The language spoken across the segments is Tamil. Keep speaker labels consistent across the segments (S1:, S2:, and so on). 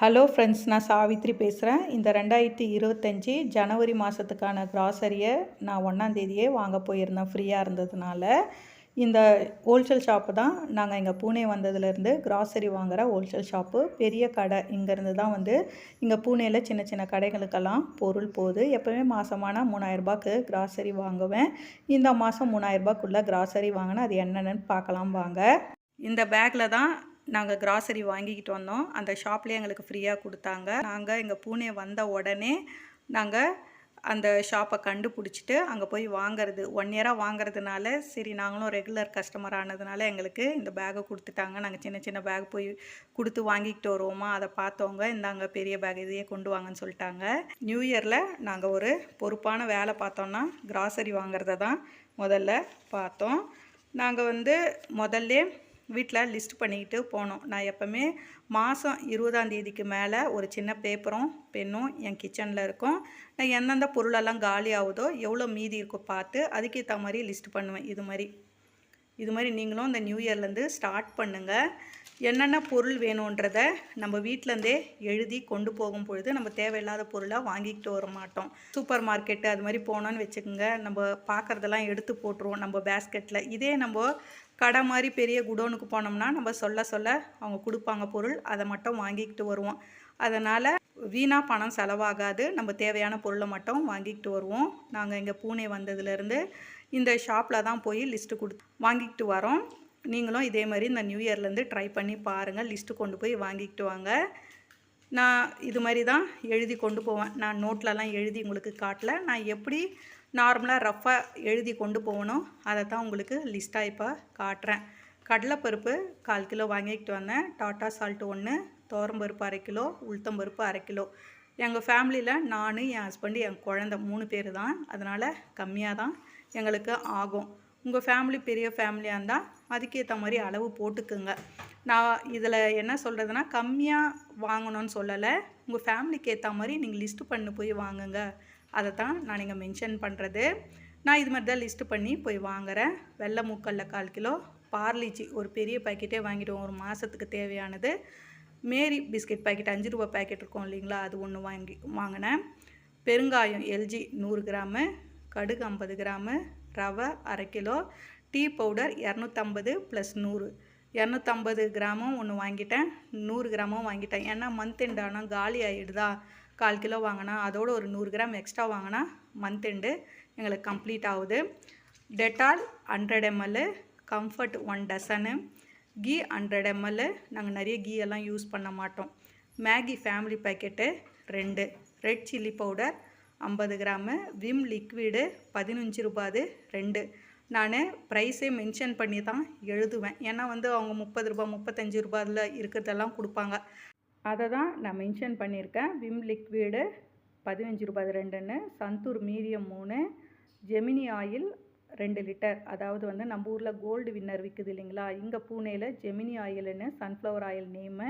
S1: ஹலோ ஃப்ரெண்ட்ஸ் நான் சாவித்ரி பேசுகிறேன் இந்த ரெண்டாயிரத்தி இருபத்தஞ்சி ஜனவரி மாதத்துக்கான கிராசரியை நான் ஒன்றாந்தேதியே வாங்க போயிருந்தேன் ஃப்ரீயாக இருந்ததுனால. இந்த ஹோல்சேல் ஷாப்பு தான் நாங்கள் இங்கே பூனே வந்ததுலேருந்து கிராசரி வாங்குகிற ஹோல்சேல் ஷாப்பு பெரிய கடை. இங்கேருந்து தான் வந்து இங்கே பூனேயில் சின்ன சின்ன கடைகளுக்கெல்லாம் பொருள் போகுது. எப்போவுமே மாதமான மூணாயிரரூபாக்கு கிராசரி வாங்குவேன். இந்த மாதம் மூணாயிரரூபாக்குள்ளே கிராசரி வாங்கினா அது என்னென்னு பார்க்கலாம் வாங்க. இந்த பேக்கில் தான் நாங்கள் கிராசரி வாங்கிக்கிட்டு வந்தோம். அந்த ஷாப்லேயே எங்களுக்கு ஃப்ரீயாக கொடுத்தாங்க. நாங்கள் எங்கள் பூனே வந்த உடனே நாங்கள் அந்த ஷாப்பை கண்டுபிடிச்சிட்டு அங்கே போய் வாங்குறது. ஒன் இயராக வாங்குறதுனால சரி நாங்களும் ரெகுலர் கஸ்டமர் ஆனதுனால எங்களுக்கு இந்த பேக்கை கொடுத்துட்டாங்க. நாங்கள் சின்ன சின்ன பேக் போய் கொடுத்து வாங்கிக்கிட்டு வருவோமா? அதை பார்த்தவங்க இந்தாங்க பெரிய பேக் இதையே கொண்டு வாங்கன்னு சொல்லிட்டாங்க. நியூ இயரில் நாங்கள் ஒரு பொறுப்பான வேலை பார்த்தோன்னா கிராசரி வாங்குறத தான் முதல்ல பார்த்தோம். நாங்கள் வந்து முதல்ல வீட்டில் லிஸ்ட் பண்ணிக்கிட்டு போனோம். நான் எப்போவுமே மாதம் இருபதாம் தேதிக்கு மேலே ஒரு சின்ன பேப்பரும் பென்னும் என் கிச்சனில் இருக்கும். நான் எந்தெந்த பொருளெல்லாம் காலி ஆகுதோ எவ்வளோ மீதி இருக்கோ பார்த்து அதுக்கேற்ற மாதிரி லிஸ்ட் பண்ணுவேன். இது மாதிரி. இது மாதிரி நீங்களும் இந்த நியூ இயர்லேருந்து ஸ்டார்ட் பண்ணுங்கள் என்னென்ன பொருள் வேணுன்றத நம்ம வீட்டிலேருந்தே எழுதி கொண்டு போகும் பொழுது நம்ம தேவையில்லாத பொருளை வாங்கிக்கிட்டு வர மாட்டோம். சூப்பர் மார்க்கெட்டு அது மாதிரி போனோன்னு வச்சுக்கோங்க. நம்ம பார்க்குறதெல்லாம் எடுத்து போட்டுருவோம் நம்ம பேஸ்கெட்டில் இதே நம்ம கடை மாதிரி பெரிய குடோனுக்கு போனோம்னா நம்ம சொல்ல சொல்ல அவங்க கொடுப்பாங்க பொருள் அதை மட்டும் வாங்கிக்கிட்டு வருவோம். அதனால் வீணாக பணம் செலவாகாது நம்ம தேவையான பொருளை மட்டும் வாங்கிக்கிட்டு வருவோம். நாங்கள் இங்கே பூனே வந்ததுலேருந்து இந்த ஷாப்பில் தான் போய் லிஸ்ட்டு கொடு வாங்கிக்கிட்டு வரோம். நீங்களும் இதே மாதிரி இந்த நியூ இயர்லேருந்து ட்ரை பண்ணி பாருங்கள் லிஸ்ட்டு கொண்டு போய் வாங்கிக்கிட்டு வாங்க. நான் இது மாதிரி தான் எழுதி கொண்டு போவேன். நான் நோட்லலாம் எழுதி உங்களுக்கு காட்டல. நான் எப்படி நார்மலாக ரஃப்பாக எழுதி கொண்டு போகணும். அதை தான் உங்களுக்கு லிஸ்ட்டாக இப்போ காட்டுறேன். கடலைப்பருப்பு கால் கிலோ வாங்கிக்கிட்டு வந்தேன். டாட்டா சால்ட் ஒன்று தோரம்பருப்பு அரை கிலோ உளுத்தம்பருப்பு அரை கிலோ. எங்கள் ஃபேமிலியில் நான் என் ஹஸ்பண்டு என் குழந்த மூணு பேர் தான். அதனால் கம்மியாக தான் எங்களுக்கு ஆகும். உங்கள் ஃபேமிலி பெரிய ஃபேமிலியாக இருந்தால் அதுக்கேற்ற மாதிரி அளவு போட்டுக்குங்க. நான் இதில் என்ன சொல்கிறதுனா கம்மியாக வாங்கணும்னு சொல்லலை. உங்கள் ஃபேமிலிக்கு ஏற்ற மாதிரி நீங்கள் லிஸ்ட்டு பண்ணி போய் வாங்குங்க. அதை தான் நான் இங்கே மென்ஷன் பண்ணுறது நான் இது மாதிரி தான் லிஸ்ட்டு பண்ணி போய் வாங்குகிறேன் வெள்ளை மூக்கல்ல கால் கிலோ பார்லிச்சி ஒரு பெரிய பாக்கெட்டே வாங்கிடுவோம். ஒரு மாதத்துக்கு தேவையானது. மேரி பிஸ்கெட் பாக்கெட் அஞ்சு ரூபா பாக்கெட் இருக்கும் இல்லைங்களா? அது ஒன்று வாங்கி வாங்கினேன். பெருங்காயம் எல்ஜி நூறு கிராமு கடுகு ஐம்பது கிராமு ரவை அரை கிலோ டீ பவுடர் இரநூத்தம்பது ப்ளஸ் நூறு. இரநூத்தம்பது கிராமும் ஒன்று வாங்கிட்டேன். நூறு கிராமும் வாங்கிட்டேன். ஏன்னா மந்த் எண்ட் ஆனால் காலி ஆகிடுதா கால் கிலோ வாங்கினா அதோடு ஒரு நூறு கிராம் எக்ஸ்ட்ரா வாங்கினா மந்த் எண்டு எங்களுக்கு கம்ப்ளீட் ஆகுது. Dettol hundred ML comfort one dozen ghee hundred ML நாங்கள் நிறைய கீ எல்லாம் யூஸ் பண்ண மாட்டோம். மேகி ஃபேமிலி பேக்கெட்டு ரெண்டு ரெட் சில்லி பவுடர் ஐம்பது கிராமு விம் லிக்விடு பதினஞ்சு ரூபாது ரெண்டு. நான் ப்ரைஸே மென்ஷன் பண்ணி தான் எழுதுவேன். ஏன்னா வந்து அவங்க முப்பது ரூபா முப்பத்தஞ்சு ரூபாயில் இருக்கிறதெல்லாம் கொடுப்பாங்க. அதை தான் நான் மென்ஷன் பண்ணியிருக்கேன். விம் லிக்விடு பதினஞ்சு ரூபாய் ரெண்டுன்னு சந்தூர் மீடியம் மூணு ஜெமினி ஆயில் ரெண்டு லிட்டர் அதாவது வந்து நம்ம ஊரில் கோல்டு வின்னர் விற்குது இல்லைங்களா? இங்கே பூனேயில் ஜெமினி ஆயில்னு சன்ஃப்ளவர் ஆயில் நேமு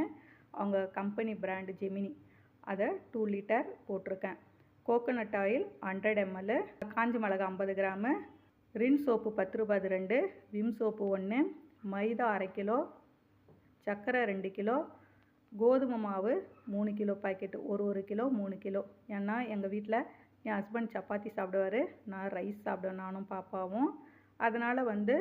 S1: அவங்க கம்பெனி பிராண்டு ஜெமினி அதை டூ லிட்டர் போட்டிருக்கேன். கோகோனட் ஆயில் ஹண்ட்ரட் எம்எல் காஞ்ச மிளகா ஐம்பது கிராமு ரின் சோப்பு பத்து ரூபாய் ரெண்டு விம் சோப்பு ஒன்று மைதா அரை கிலோ சர்க்கரை ரெண்டு கிலோ கோதுமை மாவு மூணு கிலோ பாக்கெட்டு ஒரு ஒரு கிலோ மூணு கிலோ. ஏன்னா எங்கள் வீட்டில் என் ஹஸ்பண்ட் சப்பாத்தி சாப்பிடுவார். நான் ரைஸ் சாப்பிடுவேன் நானும் பாப்பாவும். அதனால் வந்து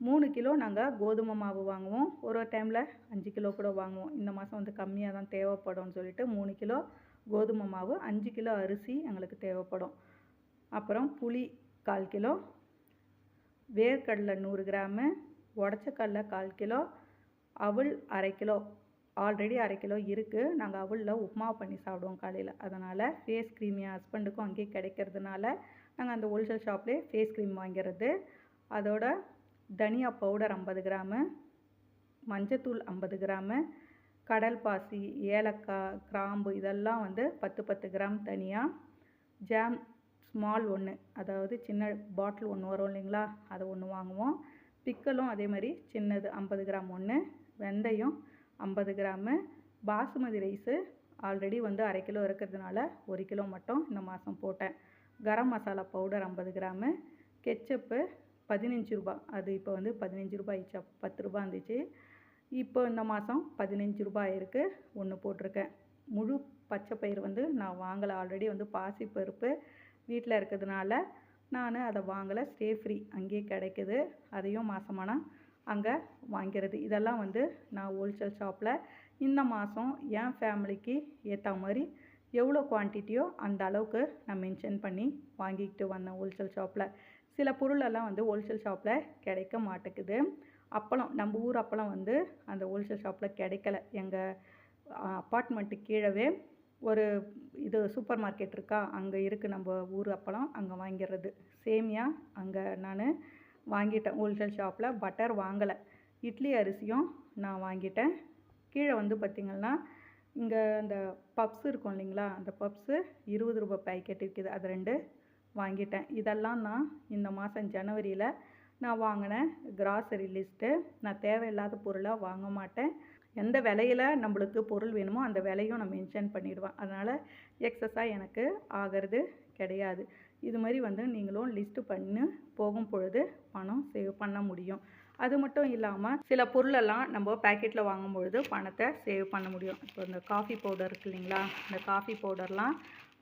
S1: மூணு கிலோ நாங்கள் கோதுமை மாவு வாங்குவோம். ஒரு ஒரு டைமில் அஞ்சு கிலோ கூட வாங்குவோம். இந்த மாதம் வந்து கம்மியாக தான் தேவைப்படும்னு சொல்லிட்டு மூணு கிலோ கோதுமை மாவு அஞ்சு கிலோ அரிசி எங்களுக்கு தேவைப்படும். அப்புறம் புளி கால் கிலோ வேர்க்கடலை நூறு கிராமு உடச்சக்கடலை கால் கிலோ அவல் அரை கிலோ ஆல்ரெடி அரை கிலோ இருக்குது நாங்கள் அவளில் உப்புமா பண்ணி சாப்பிடுவோம் காலையில். அதனால் ஃபேஸ் க்ரீம் என் ஹஸ்பண்டுக்கும் அங்கேயே கிடைக்கிறதுனால நாங்கள் அந்த ஹோல்சேல் ஷாப்லேயே ஃபேஸ் க்ரீம் வாங்கிறது. அதோட தனியா பவுடர் ஐம்பது கிராமு மஞ்சத்தூள் ஐம்பது கிராமு கடல் பாசி ஏலக்காய் கிராம்பு இதெல்லாம் வந்து பத்து பத்து கிராம் தனியாக ஜாம் ஸ்மால் ஒன்று அதாவது சின்ன பாட்டில் ஒன்று வரும் இல்லைங்களா? அதை ஒன்று வாங்குவோம். பிக்கலும் அதே மாதிரி சின்னது ஐம்பது கிராம் ஒன்று வெந்தயம் ஐம்பது கிராமு. பாசுமதி ரைஸு ஆல்ரெடி வந்து அரை கிலோ இருக்கிறதுனால ஒரு கிலோ மட்டும் இந்த மாதம் போட்டேன். கரம் மசாலா பவுடர் ஐம்பது கிராமு. கெச்சப்பு பதினஞ்சு ரூபா. அது இப்போ வந்து பதினஞ்சு ரூபாய் ஆயிடுச்சா. பத்து ரூபா இருந்துச்சு. இப்போ இந்த மாதம் பதினஞ்சு ரூபாய் இருக்குது ஒன்று போட்டிருக்கேன். முழு பச்சை பயிறு வந்து நான் வாங்கலை. ஆல்ரெடி வந்து பாசிப்பருப்பு வீட்டில் இருக்கிறதுனால நான் அதை வாங்கலை. Stayfree. அங்கேயே கிடைக்குது. அதையும் மாதமானால் அங்கே வாங்கிறது. இதெல்லாம் வந்து நான் ஹோல்சேல் ஷாப்பில் இந்த மாதம் என் ஃபேமிலிக்கு ஏற்ற மாதிரி எவ்வளோ குவான்டிட்டியோ அந்த அளவுக்கு நான் மென்ஷன் பண்ணி வாங்கிக்கிட்டு வந்தேன் ஹோல்சேல் ஷாப்பில் சில பொருளெல்லாம் வந்து ஹோல்சேல் ஷாப்பில் கிடைக்க மாட்டேங்குது. அப்பளம் நம்ம ஊர் அப்பளம் வந்து அந்த ஹோல்சேல் ஷாப்பில் கிடைக்கல. எங்கள் அப்பார்ட்மெண்ட்டு கீழவே ஒரு இது சூப்பர் மார்க்கெட் இருக்கா? அங்கே இருக்குது நம்ம ஊர் அப்பளம் அங்கே வாங்கிடுறது சேமியா அங்கே நான் வாங்கிட்டேன் ஹோல்சேல் ஷாப்பில் பட்டர் வாங்கலை. இட்லி அரிசியும் நான் வாங்கிட்டேன். கீழே வந்து பார்த்திங்கன்னா இங்கே அந்த பப்ஸ் இருக்கும் இல்லைங்களா? அந்த பப்ஸு இருபது ரூபாய் பேக்கெட் இருக்குது. அது ரெண்டு வாங்கிட்டேன். இதெல்லாம் நான் இந்த மாதம் ஜனவரியில் நான் வாங்கினேன். கிராசரி லிஸ்ட்டு நான் தேவையில்லாத பொருளாக வாங்க மாட்டேன். எந்த விலையில் நம்மளுக்கு பொருள் வேணுமோ அந்த விலையும் நான் மென்ஷன் பண்ணிவிடுவேன் அதனால் எக்ஸஸாக எனக்கு ஆகிறது கிடையாது. இது மாதிரி வந்து நீங்களும் லிஸ்ட்டு பண்ணி போகும் பொழுது பணம் சேவ் பண்ண முடியும். அது மட்டும் இல்லாமல் சில பொருளெல்லாம் நம்ம பேக்கெட்டில் வாங்கும் பொழுது பணத்தை சேவ் பண்ண முடியும். இப்போ இந்த காஃபி பவுடர் இருக்கு இல்லைங்களா? இந்த காஃபி பவுடர்லாம்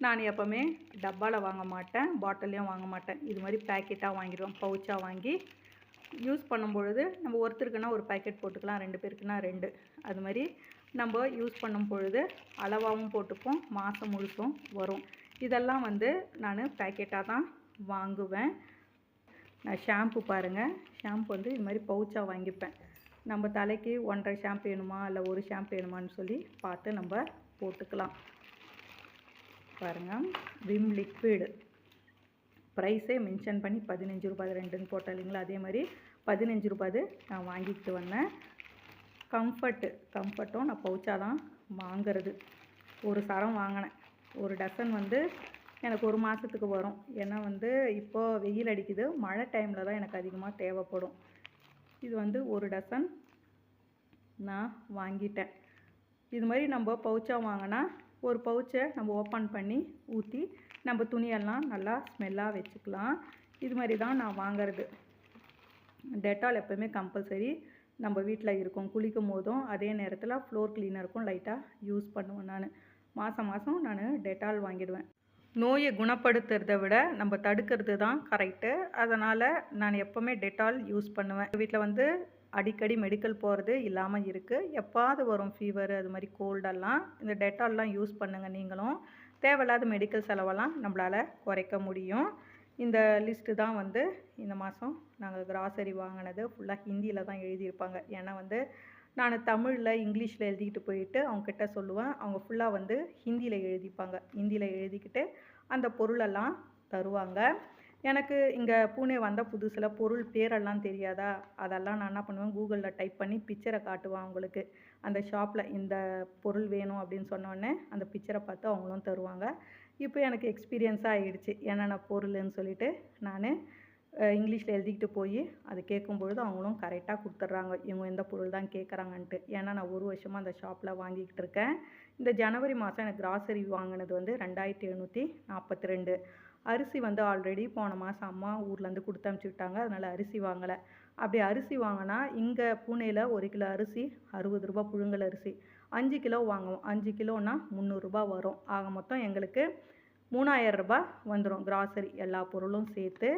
S1: நான் எப்போவுமே டப்பாவில் வாங்க மாட்டேன் பாட்டிலையும் வாங்க மாட்டேன். இது மாதிரி பேக்கெட்டாக வாங்கிடுவோம் பவுச்சாக வாங்கி யூஸ் பண்ணும்பொழுது நம்ம ஒருத்தருக்குன்னா ஒரு பேக்கெட் போட்டுக்கலாம் ரெண்டு பேருக்குன்னா ரெண்டு. அது மாதிரி நம்ம யூஸ் பண்ணும் பொழுது அளவாகவும் போட்டுப்போம் மாதம் முழுசும் வரும். இதெல்லாம் வந்து நான் பேக்கெட்டாக தான் வாங்குவேன். நான் ஷாம்பு பாருங்கள் ஷாம்பு வந்து இது மாதிரி பவுச்சாக வாங்கிப்பேன். நம்ம தலைக்கு ஒன்றரை ஷாம்பு வேணுமா? இல்லை ஒரு ஷாம்பு வேணுமான்னு சொல்லி பார்த்து நம்ம போட்டுக்கலாம். பாருங்கள் விம் லிக்விடு ப்ரைஸே மென்ஷன் பண்ணி பதினஞ்சு ரூபாய் ரெண்டுன்னு போட்டேன் இல்லைங்களா? அதே மாதிரி பதினஞ்சு ரூபாய் நான் வாங்கிக்கிட்டு வந்தேன். கம்ஃபர்ட்டு கம்ஃபர்ட்டும் நான் பவுச்சாக தான் வாங்கிறது. ஒரு சரம் வாங்கினேன். ஒரு டசன் வந்து எனக்கு ஒரு மாதத்துக்கு வரும். ஏன்னா வந்து இப்போது வெயில் அடிக்குது. மழை டைமில் தான் எனக்கு அதிகமாக தேவைப்படும். இது வந்து ஒரு டசன் நான் வாங்கிட்டேன். இது மாதிரி நம்ம பவுச்சாக வாங்கினா ஒரு பவுச்சை நம்ம ஓப்பன் பண்ணி ஊற்றி நம்ம துணியெல்லாம் நல்லா ஸ்மெல்லாக வச்சுக்கலாம். இது மாதிரி தான் நான் வாங்கிறது. டெட்டால் எப்போவுமே கம்பல்சரி நம்ம வீட்டில் இருக்கும். குளிக்கும் போதும் அதே நேரத்தில் ஃப்ளோர் க்ளீனருக்கும் லைட்டாக யூஸ் பண்ணுவேன் நான். மாதம் மாதம் நான் டெட்டால் வாங்கிடுவேன். நோயை குணப்படுத்துறதை விட நம்ம தடுக்கிறது தான் கரெக்டு அதனால் நான் எப்போவுமே டெட்டால் யூஸ் பண்ணுவேன். வீட்டில் வந்து அடிக்கடி மெடிக்கல் போகிறது இல்லாமல் இருக்குது எப்பாவது வரும் ஃபீவர் அது மாதிரி கோல்டெல்லாம் இந்த டெட்டால்லாம் யூஸ் பண்ணுங்கள் நீங்களும். தேவையில்லாத மெடிக்கல் செலவெல்லாம் நம்மளால் குறைக்க முடியும். இந்த லிஸ்ட்டு தான் வந்து இந்த மாதம் நாங்கள் கிராசரி வாங்கினது. ஃபுல்லாக ஹிந்தியில் தான் எழுதியிருப்பாங்க. ஏன்னா வந்து நான் தமிழில் இங்கிலீஷில் எழுதிக்கிட்டு போயிட்டு அவங்கக்கிட்ட சொல்லுவேன். அவங்க ஃபுல்லாக வந்து ஹிந்தியில் எழுதிப்பாங்க. ஹிந்தியில் எழுதிக்கிட்டு அந்த பொருளெல்லாம் தருவாங்க. எனக்கு இங்கே பூனே வந்த புதுசில் பொருள் பேரெல்லாம் தெரியாதா? அதெல்லாம் நான் என்ன பண்ணுவேன்? கூகுளில் டைப் பண்ணி பிக்சரை காட்டுவேன் அவங்களுக்கு. அந்த ஷாப்பில் இந்த பொருள் வேணும் அப்படின்னு சொன்னோடனே அந்த பிக்சரை பார்த்து அவங்களும் தருவாங்க. இப்போ எனக்கு எக்ஸ்பீரியன்ஸாக ஆகிடுச்சு என்னென்ன பொருள்னு சொல்லிட்டு நான் இங்கிலீஷில் எழுதிக்கிட்டு போய் அது கேட்கும்பொழுது அவங்களும் கரெக்டாக கொடுத்துட்றாங்க. இவங்க எந்த பொருள் தான் கேட்குறாங்கன்ட்டு. ஏன்னா நான் ஒரு வருஷமாக அந்த ஷாப்பில் வாங்கிக்கிட்டு இருக்கேன். இந்த ஜனவரி மாதம் எனக்கு கிராசரி வாங்கினது வந்து ரெண்டாயிரத்தி எழுநூற்றி நாற்பத்தி ரெண்டு. அரிசி வந்து ஆல்ரெடி போன மாதம் அம்மா ஊர்லேருந்து கொடுத்து அனுப்பிச்சுட்டாங்க அதனால் அரிசி வாங்கலை. அப்படி அரிசி வாங்கினா இங்கே பூனேயில் ஒரு கிலோ அரிசி அறுபது ரூபா புழுங்கல் அரிசி. அஞ்சு கிலோ வாங்குவோம். அஞ்சு கிலோன்னா முந்நூறுரூபா வரும். ஆக மொத்தம் எங்களுக்கு மூணாயிரம் ரூபாய் வந்துடும் கிராசரி எல்லா பொருளும் சேர்த்து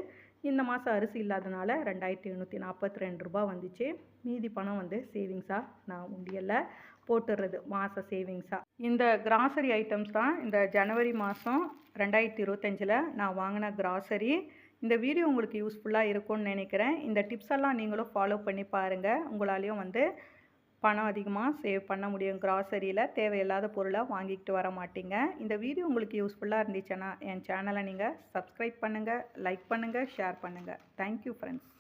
S1: இந்த மாதம் அரிசி இல்லாதனால ரெண்டாயிரத்தி எழுநூற்றி நாற்பத்தி ரெண்டு ரூபா வந்துச்சு. மீதி பணம் வந்து சேவிங்ஸாக நான் உண்டியலில் போட்டுடுறது மாத சேவிங்ஸாக இந்த கிராசரி ஐட்டம்ஸ் தான் இந்த ஜனவரி மாதம் ரெண்டாயிரத்தி இருபத்தஞ்சில் நான் வாங்கின கிராசரி இந்த வீடியோ உங்களுக்கு யூஸ்ஃபுல்லாக இருக்கும்னு நினைக்கிறேன். இந்த டிப்ஸ் எல்லாம் நீங்களும் ஃபாலோ பண்ணி பாருங்கள் உங்களாலேயும் வந்து பணம் அதிகமாக சேவ் பண்ண முடியும். கிராசரியில் தேவையில்லாத பொருளாக வாங்கிக்கிட்டு வர மாட்டீங்க. இந்த வீடியோ உங்களுக்கு யூஸ்ஃபுல்லாக இருந்துச்சுன்னா என் சேனலை நீங்கள் சப்ஸ்கிரைப் பண்ணுங்கள் லைக் பண்ணுங்கள் ஷேர் பண்ணுங்கள் தேங்க்யூ ஃப்ரெண்ட்ஸ்